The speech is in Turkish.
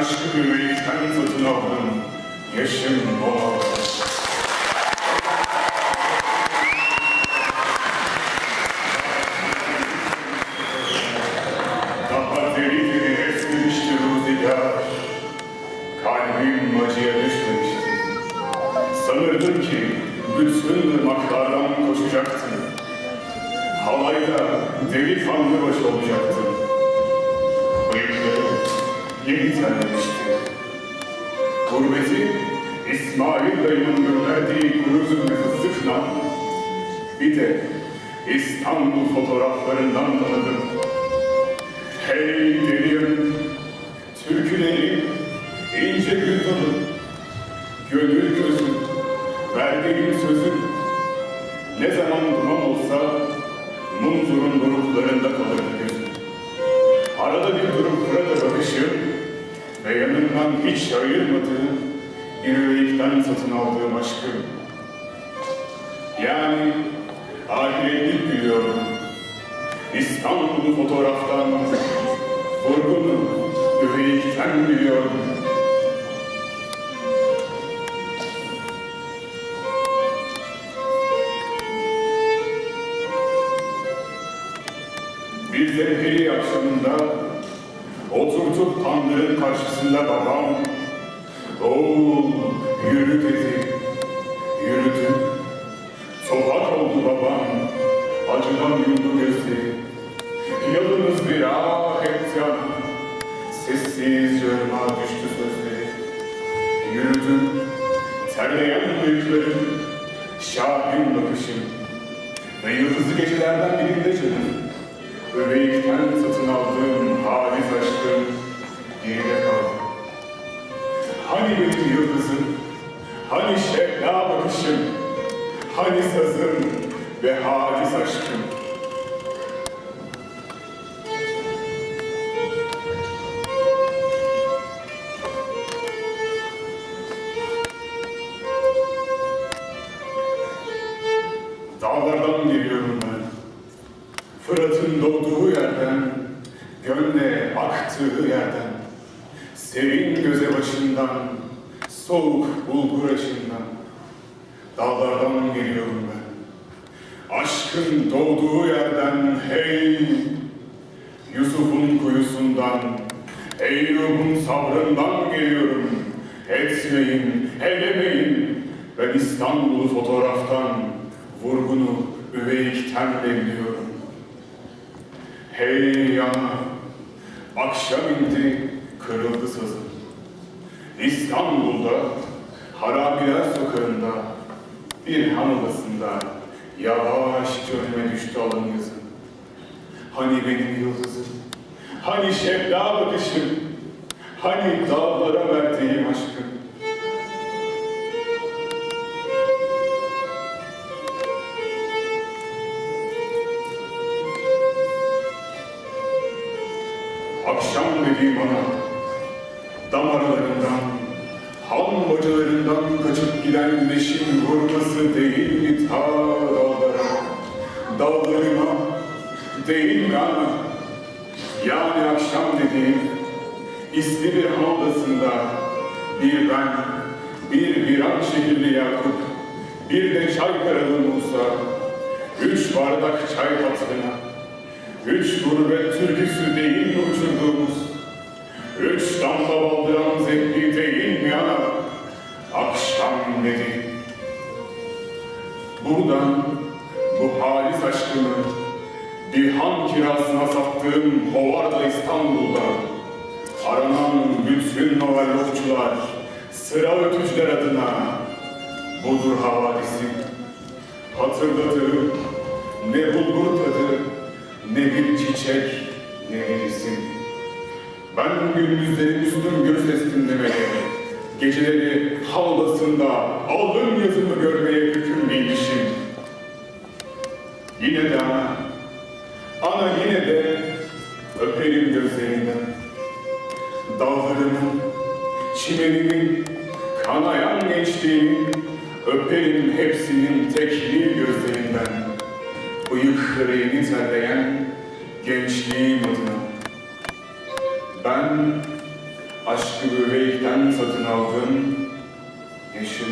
aşkı büyümekten satın aldım. Yaşım o. Daha deli deli esmemişti rüzgar. Kalbim acıya düşmemişti. Sanırdım ki bütün ırmaklardan koşacaktım. Halayda delikanlı baş olacaktım. Bıyıklarım yeni terlemişti. Gurbeti İsmail dayımın gönderdiği kuruzu fıstıkla bir de İstanbul fotoğraflarından tanıdım. Hey derim, türküleri, ince gül dalı, gönül gözüm, verdiğim sözüm, ne zaman duman olsa, ve yanımdan hiç ayırmadığı bir üyelikten satın aldığım aşkım. Yani ahiretlik biliyorum. İstanbul'u fotoğraftan, vurgunu üveyikten biliyorum. Oturduk tandırın karşısında babam. Oğul yürü dedi, yürüdüm. Sokak oldu babam, acıdan yumdu gözleri. Yalnız bir ah etti ana, sessiz yoruma düştü sözleri. Yürüdüm, terleyen bıyıklarım, şahin bakışım. Ve yıldızlı gecelerden birinde canım, Öbeyikten satın aldığım halis aşkım geride kaldı. Hani benim yıldızım, hani şefla bakışım, hani sazım ve halis aşkım. Dağlardan geliyorum ben. Fırat'ın doğduğu yerden, gönle aktığı yerden, serin göze başından, soğuk bulgur aşından, dağlardan geliyorum ben. Aşkın doğduğu yerden hey, Yusuf'un kuyusundan, Eyyub'un sabrından geliyorum. Etmeyin, eylemeyin, ben İstanbul'u fotoğraftan, vurgunu üveyikten bekliyorum. Hey ya, akşam indi, kırıldı sazım. İstanbul'da, Harabiler sokağında, bir han odasında yavaşça düştü alın yazım. Hani benim yıldızım, hani şefla bakışım, hani dağlara verdiğim aşkım. Akşam dediğim bana bacalarından kaçıp giden güneşin vurması değil mi ta dağlara, dağlarıma değil mi ana? Yani akşam dediğim han odasında bir ben, bir viran şehirli Yakup, bir de Çaykaralı Musa, üç bardak çay hatırına, Üç gurbet türküsü değil mi uçurduğumuz? Üç damla baldıran zevkli değil mi ana? Dedi. Buradan bu halis aşkımı bir han kirasına sattığım Hovarda İstanbul'da aranan bütün novellokçular, sıra ötücüler adına budur havadisim. Hatırladığım ne bulgur tadı, ne bir çiçek, ne bir isim. Ben gündüzleri Müslüm Gürses dinlemeye, geceleri havlasında aldım yazımı görmeye hükümlüymüşüm. Yine de ana, ana yine de öperim gözlerinden. Dağlarımın, çimenimin, kanayan gençliğimin, öperim hepsinin tekli gözlerinden bıyık reğini terleyen gençliğim satın aldın, yaşın